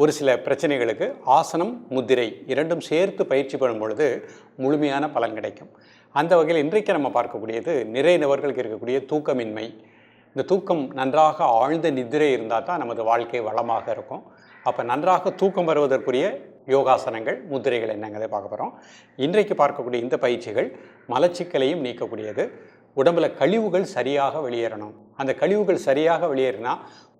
ஒரு சில பிரச்சனைகளுக்கு ஆசனம் முத்திரை இரண்டும் சேர்த்து பயிற்சி பண்ணும் பொழுது முழுமையான பலன் கிடைக்கும். அந்த வகையில் இன்றைக்கு நம்ம பார்க்கக்கூடியது நிறைய நபர்களுக்கு இருக்கக்கூடிய தூக்கமின்மை. இந்த தூக்கம் நன்றாக ஆழ்ந்த நித்திரை இருந்தால் தான் நமது வாழ்க்கை வளமாக இருக்கும். அப்போ நன்றாக தூக்கம் வருவதற்குரிய யோகாசனங்கள் முத்திரைகள் என்னங்கிறதை பார்க்க போகிறோம் இன்றைக்கு பார்க்கக்கூடிய இந்த பயிற்சிகள் மலச்சிக்கலையும் நீக்கக்கூடியது. உடம்புல கழிவுகள் சரியாக வெளியேறணும். அந்த கழிவுகள் சரியாக வெளியேறினா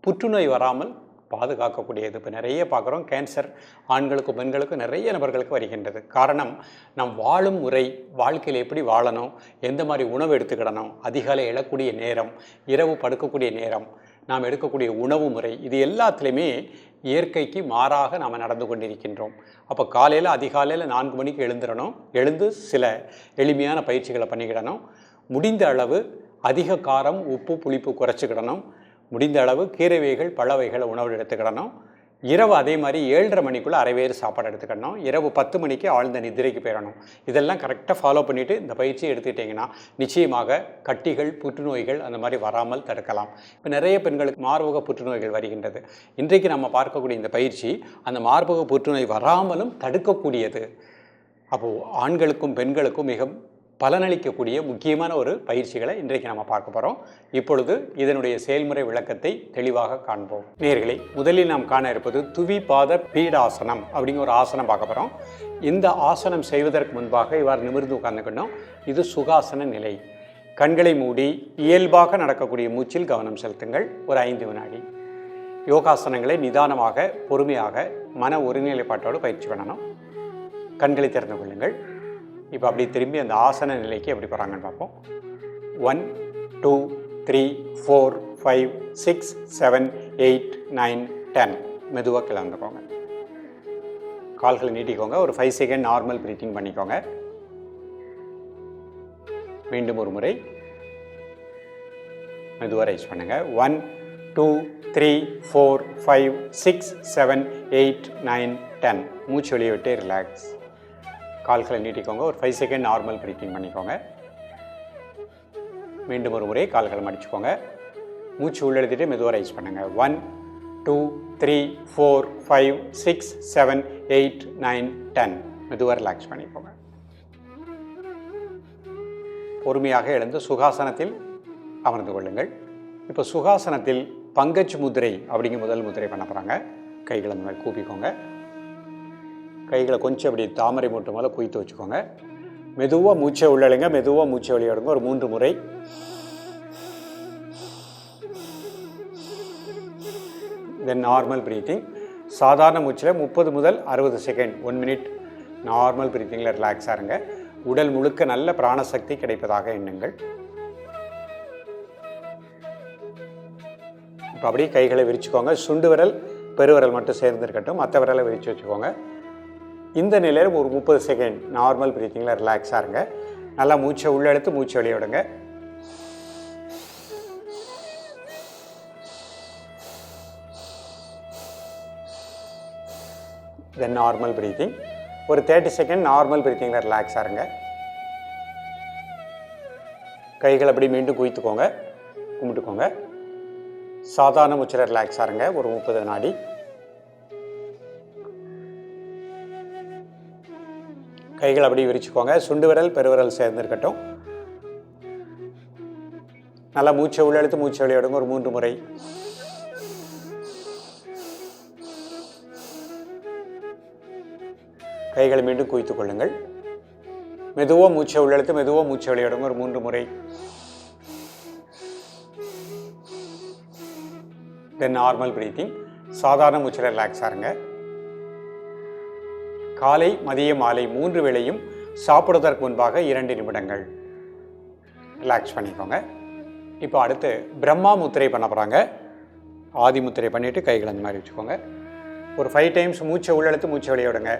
புற்றுநோய் வராமல் பாதுகாக்கக்கூடியது. இப்போ நிறைய பார்க்குறோம் கேன்சர் ஆண்களுக்கும் பெண்களுக்கும் நிறைய நபர்களுக்கு வருகின்றது. காரணம் நம் வாழும் முறை வாழ்க்கையில் எப்படி வாழணும் எந்த மாதிரி உணவு எடுத்துக்கிடணும் அதிகாலை எழக்கூடிய நேரம் இரவு படுக்கக்கூடிய நேரம் நாம் எடுக்கக்கூடிய உணவு முறை இது எல்லாத்துலேயுமே இயற்கைக்கு மாறாக நாம் நடந்து கொண்டிருக்கின்றோம். அப்போ காலையில் அதிகாலையில் நான்கு மணிக்கு எழுந்துடணும் எழுந்து சில எளிமையான பயிற்சிகளை பண்ணிக்கிடணும். முடிந்த அளவு அதிக காரம் உப்பு புளிப்பு குறைச்சிக்கிடணும். முடிந்த அளவு கீரை வகைகள் பழ வகைகளை உணவு எடுத்துக்கிடணும். இரவு அதே மாதிரி ஏழரை மணிக்குள்ளே அரைவேறு சாப்பாடு எடுத்துக்கணும் இரவு பத்து மணிக்கு ஆழ்ந்த நிதிரைக்கு போயிடணும். இதெல்லாம் கரெக்டாக ஃபாலோ பண்ணிவிட்டு இந்த பயிற்சியை எடுத்துக்கிட்டிங்கன்னா நிச்சயமாக கட்டிகள் புற்றுநோய்கள் அந்த மாதிரி வராமல் தடுக்கலாம். இப்போ நிறைய பெண்களுக்கு மார்பக புற்றுநோய்கள் வருகின்றது. இன்றைக்கு நம்ம பார்க்கக்கூடிய இந்த பயிற்சி அந்த மார்பக புற்றுநோய் வராமலும் தடுக்கக்கூடியது. அப்போது ஆண்களுக்கும் பெண்களுக்கும் மிக பலனளிக்கக்கூடிய முக்கியமான ஒரு பயிற்சிகளை இன்றைக்கு நம்ம பார்க்க போகிறோம் இப்பொழுது இதனுடைய செயல்முறை விளக்கத்தை தெளிவாக காண்போம். நேர்களை முதலில் நாம் காண இருப்பது துவி பாத பீடாசனம் அப்படிங்கிற ஒரு ஆசனம் பார்க்க போகிறோம் இந்த ஆசனம் செய்வதற்கு முன்பாக இவ்வாறு நிமிர்ந்து உட்கார்ந்துக்கணும். இது சுகாசன நிலை. கண்களை மூடி இயல்பாக நடக்கக்கூடிய மூச்சில் கவனம் செலுத்துங்கள். ஒரு ஐந்து வினாடி. யோகாசனங்களை நிதானமாக பொறுமையாக மன ஒருநிலைப்பாட்டோடு பயிற்சி பண்ணணும். கண்களை திறந்து கொள்ளுங்கள். இப்போ அப்படி திரும்பி அந்த ஆசன நிலைக்கு எப்படி போகிறாங்கன்னு பார்ப்போம். One two three four five six seven eight nine ten மெதுவாக கிளந்துக்கோங்க கால்களை நீட்டிக்கோங்க. ஒரு ஃபைவ் செகண்ட் நார்மல் ப்ரீத்திங் பண்ணிக்கோங்க. மீண்டும் ஒரு முறை. மெதுவாக ரைஸ் பண்ணுங்கள் one two three four five six seven eight nine ten மூச்சு வெளியே விட்டு ரிலாக்ஸ் கால்களை நீட்டிக்கோங்க. ஒரு ஃபைவ் செகண்ட் நார்மல் ப்ரீத்திங் பண்ணிக்கோங்க. மீண்டும் ஒரு முறை கால்களை மடிச்சுக்கோங்க. மூச்சு உள்ளெழுத்திட்டு மெதுவாக ரைஸ் பண்ணுங்கள் one two three four five six seven eight nine ten மெதுவாக ரிலாக்ஸ் பண்ணிக்கோங்க. பொறுமையாக எழுந்து சுகாசனத்தில் அமர்ந்து கொள்ளுங்கள். இப்போ சுகாசனத்தில் பங்கஜ் முதிரை அப்படிங்கிற முதல் முதிரை பண்ண போகிறாங்க கைகளை கூப்பிக்கோங்க. கைகளை கொஞ்சம் அப்படி தாமரை மூட்டை மேலே குய்த்து வச்சுக்கோங்க. மெதுவாக மூச்சை உள்ளலைங்க மெதுவாக மூச்சை வெளியிடுங்க ஒரு மூன்று முறை. தென் நார்மல் ப்ரீத்திங் சாதாரண மூச்சில் முப்பது முதல் அறுபது செகண்ட் ஒன் மினிட் நார்மல் ப்ரீத்திங்கில் ரிலாக்ஸாக இருங்க. உடல் முழுக்க நல்ல பிராணசக்தி கிடைப்பதாக எண்ணுங்கள். இப்போ அப்படியே கைகளை விரிச்சுக்கோங்க. சுண்டு விரல் பெருவிரல் மட்டும் சேர்ந்து இருக்கட்டும். மற்ற விரலை விரித்து வச்சுக்கோங்க. இந்த நிலையில் ஒரு முப்பது செகண்ட் நார்மல் ப்ரீத்திங்கில் ரிலாக்ஸாக இருங்க. நல்லா மூச்சை உள்ளெடுத்து மூச்சை வெளியே விடுங்க. தென் நார்மல் ப்ரீத்திங் ஒரு தேர்ட்டி செகண்ட் நார்மல் ப்ரீத்திங்கில் ரிலாக்ஸாக இருங்க. கைகள் அப்படி மீண்டும் குவித்துக்கோங்க. கும்பிட்டுக்கோங்க. சாதாரண மூச்சில் ரிலாக்ஸாக இருங்க. ஒரு முப்பது நாடி. கைகள் அப்படி விரிச்சுக்கோங்க. சுண்டு விரல் பெருவிரல் சேர்ந்துருக்கட்டும். நல்லா மூச்சை உள்ளெழுத்து மூச்சை வெளியிடுங்க ஒரு மூன்று முறை. கைகளை மீண்டும் குவித்துக் கொள்ளுங்கள். மெதுவாக மூச்சை உள்ளெழுத்து மெதுவாக மூச்சை வெளியிடுங்க ஒரு மூன்று முறை. தென் நார்மல் ப்ரீத்திங் சாதாரண மூச்சில் ரிலாக்ஸாக இருங்க. காலை மதியம் மாலை மூன்று வேளையும் சாப்பிடுவதற்கு முன்பாக இரண்டு நிமிடங்கள். ரிலாக்ஸ் பண்ணிக்கோங்க. இப்போ அடுத்து பிரம்மா முத்திரை பண்ண போகிறாங்க ஆதி முத்திரை பண்ணிவிட்டு கைகள் அந்த மாதிரி வச்சுக்கோங்க. ஒரு ஃபைவ் டைம்ஸ் மூச்சை உள்ளெழுத்து மூச்சை வெளியே விடுங்க.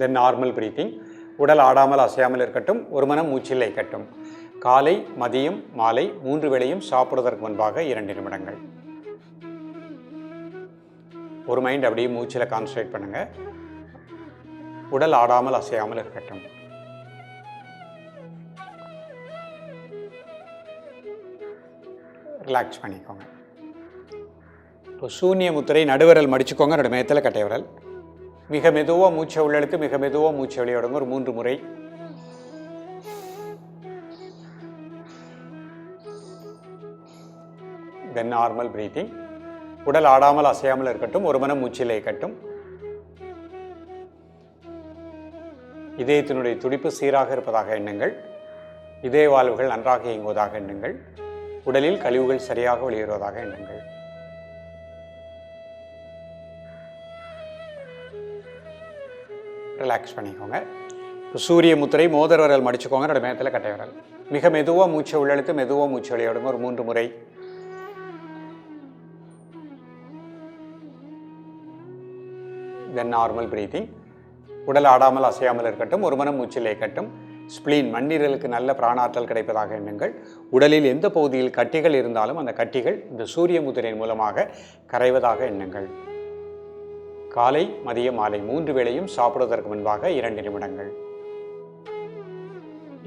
தென் நார்மல் ப்ரீத்திங் உடல் ஆடாமல் அசையாமல் இருக்கட்டும். ஒரு மனம் மூச்சில்லை கட்டும் காலை மதியம் மாலை மூன்று வேளையும் சாப்பிடுவதற்கு முன்பாக இரண்டு நிமிடங்கள். ஒரு மைண்ட் அப்படியே மூச்சில் கான்சன்ட்ரேட் பண்ணுங்கள் உடல் ஆடாமல் அசையாமல் இருக்கட்டும். ரிலாக்ஸ் பண்ணிக்கோங்க. இப்போ சூன்ய முத்திரை நடுவிரல் மடிச்சுக்கோங்க. என்னோடய மேத்தில் கட்டை விரல். மிக மெதுவாக மூச்சை உள்ளெழுத்து மிக மெதுவாக மூச்சை வெளியோடுங்க ஒரு மூன்று முறை. தென் நார்மல் ப்ரீத்திங் உடல் ஆடாமல் அசையாமல் இருக்கட்டும் ஒரு மனம் மூச்சில் இருக்கட்டும் இதயத்தினுடைய துடிப்பு சீராக இருப்பதாக எண்ணுங்கள். இதய வாழ்வுகள் நன்றாக இயங்குவதாக எண்ணுங்கள். உடலில் கழிவுகள் சரியாக வெளியேறுவதாக எண்ணுங்கள். ரிலாக்ஸ் பண்ணிக்கோங்க. சூரிய முத்திரை மோதர் விரல் மடிச்சுக்கோங்க. என்னோட மேத்தில் கட்டை விரல். மிக மெதுவாக மூச்சை உள்ளெழுத்து மெதுவாக மூச்சு விளையாடுங்க ஒரு மூன்று முறை தென் நார்மல் பிரீத்திங் உடல் ஆடாமல் அசையாமல் இருக்கட்டும் ஒரு மனம் மூச்சில் கட்டும் ஸ்பிளீன் மண்ணீரலுக்கு நல்ல பிராணாற்றல் கிடைப்பதாக எண்ணுங்கள். உடலில் எந்த பகுதியில் கட்டிகள் இருந்தாலும் அந்த கட்டிகள் இந்த சூரிய முதிரையின் மூலமாக கரைவதாக எண்ணுங்கள். காலை மதிய மாலை மூன்று வேளையும் சாப்பிடுவதற்கு முன்பாக இரண்டு நிமிடங்கள்.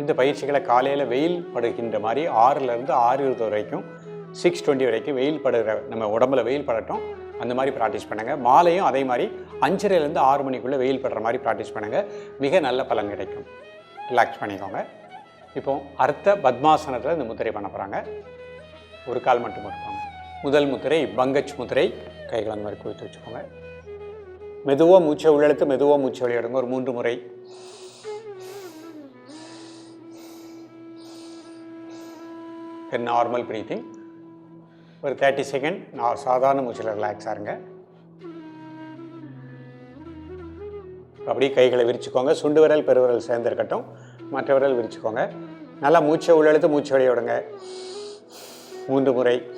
இந்த பயிற்சிகளை காலையில் வெயில் படுகின்ற மாதிரி ஆறுலேருந்து ஆறு இருபது வரைக்கும் சிக்ஸ் டுவெண்ட்டி வரைக்கும் வெயில் படுகிற நம்ம உடம்புல வெயில் படட்டும். அந்த மாதிரி ப்ராக்டிஸ் பண்ணுங்கள் மாலையும் அதே மாதிரி அஞ்சரைலேருந்து ஆறு மணிக்குள்ளே வெயில் படுற மாதிரி ப்ராக்டிஸ் பண்ணுங்கள் மிக நல்ல பலன் கிடைக்கும். ரிலாக்ஸ் பண்ணிக்கோங்க. இப்போ அர்த்த பத்மாசனத்தில் இந்த முத்திரை பண்ண போகிறாங்க ஒரு கால் மட்டும் இருப்பாங்க முதல் முத்திரை பங்கச் முத்திரை. கைகள் அந்த மாதிரி குவித்து வச்சுக்கோங்க. மெதுவாக மூச்சை உள்ளெழுத்து மெதுவாக மூச்சை வெளியிடுங்க. ஒரு மூன்று முறை. நார்மல் ப்ரீத்திங் ஒரு தேர்ட்டி செகண்ட் நான் சாதாரண மூச்சில் ரிலாக்ஸ் ஆருங்க அப்படியே கைகளை விரிச்சுக்கோங்க. சுண்டு விரல் பெருவிரல் சேர்ந்துருக்கட்டும். மற்ற விரல் விரிச்சுக்கோங்க. நல்லா மூச்சை உள்ளெழுத்து மூச்சு வெளிய விடுங்க. மூன்று முறை.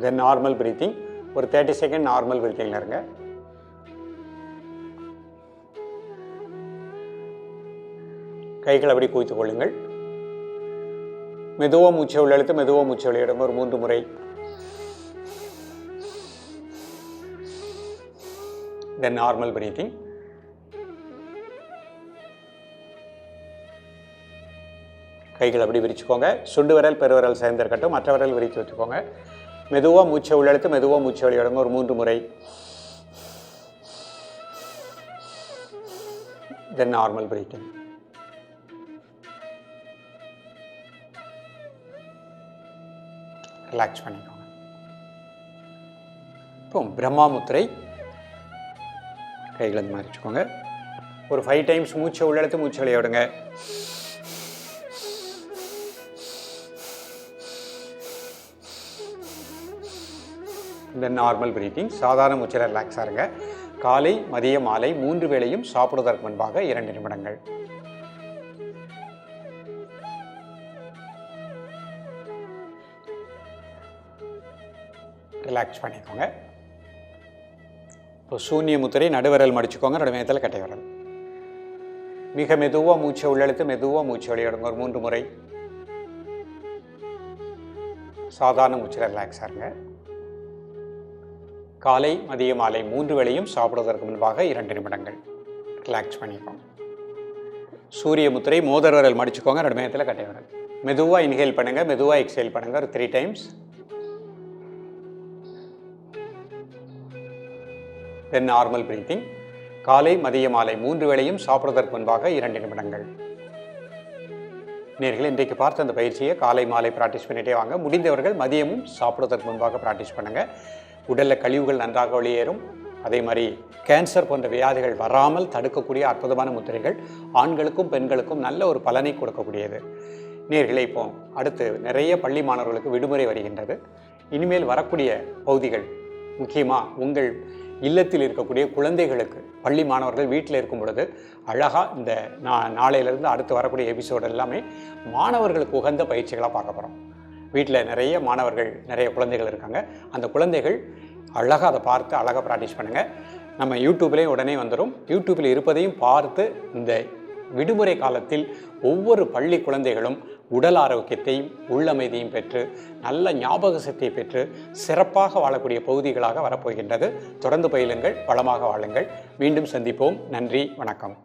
தென் நார்மல் பிரீத்திங் ஒரு தேர்ட்டி செகண்ட் நார்மல் பிரீத்திங்கில் இருங்க. கைகள் அப்படி குவித்துக் கொள்ளுங்கள். மெதுவாக மூச்சை உள்ளெழுத்து மெதுவாக மூச்சை வெளியிடுங்க ஒரு மூன்று முறை. தென் நார்மல் பிரீத்திங் கைகள் அப்படி விரிச்சுக்கோங்க. சுண்டு விரல் பெருவிரல் சேர்ந்திருக்கட்டும் மற்ற விரல் விரித்து வச்சுக்கோங்க. மெதுவாக மூச்சை உள்ளெழுத்து மெதுவாக மூச்சை வெளியிடுங்க ஒரு மூன்று முறை. தென் நார்மல் பிரீத்திங் ரிலாக்ஸ் பண்ணிக்கோங்க. இப்போ பிரம்மா முத்திரை கைகளை இந்த மாதிரி வச்சுக்கோங்க. ஒரு ஃபைவ் டைம்ஸ் மூச்சை உள்ளெடுத்து மூச்சு விளையாடுங்க இந்த நார்மல் பிரீத்திங் சாதாரண மூச்சில் ரிலாக்ஸாக இருங்க. காலை மதிய மாலை மூன்று வேளையும் சாப்பிடுவதற்கு முன்பாக இரண்டு நிமிடங்கள். ரிலாக்ஸ் பண்ணிக்கோங்க. இப்போ சூன்ய முத்திரை நடுவிரல் மடிச்சுக்கோங்க நடுமையத்தில் கட்டை விரல் மிக மெதுவாக மூச்சை உள்ளெழுத்து மெதுவாக மூச்சு வெளியிடுங்க ஒரு மூன்று முறை. சாதாரண மூச்சில் ரிலாக்ஸாக இருங்க. காலை மதிய மாலை மூன்று வேளையும் சாப்பிடுவதற்கு முன்பாக இரண்டு நிமிடங்கள் ரிலாக்ஸ் பண்ணிக்கோங்க. சூரிய முத்திரை மோதர் விரல் மடிச்சுக்கோங்க நடுமையத்தில் கட்டை விரல் மெதுவாக இன்ஹேல் பண்ணுங்கள் மெதுவாக எக்ஸேல் பண்ணுங்கள் ஒரு three times then normal breathing காலை மதிய மாலை மூன்று வேளையும் சாப்பிடுவதற்கு முன்பாக இரண்டு நிமிடங்கள். நேர்கள் இன்றைக்கு பார்த்த அந்த பயிற்சியை காலை மாலை ப்ராக்டிஸ் பண்ணிட்டே வாங்க. முடிந்தவர்கள் மதியமும் சாப்பிடுவதற்கு முன்பாக ப்ராக்டிஸ் பண்ணுங்கள் உடலில் கழிவுகள் நன்றாக வெளியேறும். அதே மாதிரி கேன்சர் போன்ற வியாதிகள் வராமல் தடுக்கக்கூடிய அற்புதமான முத்திரைகள் ஆண்களுக்கும் பெண்களுக்கும் நல்ல ஒரு பலனை கொடுக்கக்கூடியது. நேர்களை இப்போ அடுத்து நிறைய பள்ளி மாணவர்களுக்கு விடுமுறை வருகின்றது. இனிமேல் வரக்கூடிய பகுதிகள் முக்கியமாக உங்கள் இல்லத்தில் இருக்கக்கூடிய குழந்தைகளுக்கு பள்ளி மாணவர்கள் வீட்டில் இருக்கும் பொழுது அழகாக இந்த நா நாளையிலேருந்து அடுத்து வரக்கூடிய எபிசோடு எல்லாமே மாணவர்களுக்கு உகந்த பயிற்சிகளாக பார்க்க போகிறோம் வீட்டில் நிறைய மாணவர்கள் நிறைய குழந்தைகள் இருக்காங்க. அந்த குழந்தைகள் அழகாக அதை பார்த்து அழகாக ப்ராக்டிஸ் பண்ணுங்கள் நம்ம யூடியூப்லேயும் உடனே வந்துடும் யூடியூப்பில் இருப்பதையும் பார்த்து இந்த விடுமுறை காலத்தில் ஒவ்வொரு பள்ளி குழந்தைகளும் உடல் ஆரோக்கியத்தையும் உள்ளமைதியும் பெற்று நல்ல ஞாபக சக்தியை பெற்று சிறப்பாக வாழக்கூடிய பகுதிகளாக வரப்போகின்றது. தொடர்ந்து பயிலுங்கள் வளமாக வாழுங்கள். மீண்டும் சந்திப்போம். நன்றி வணக்கம்.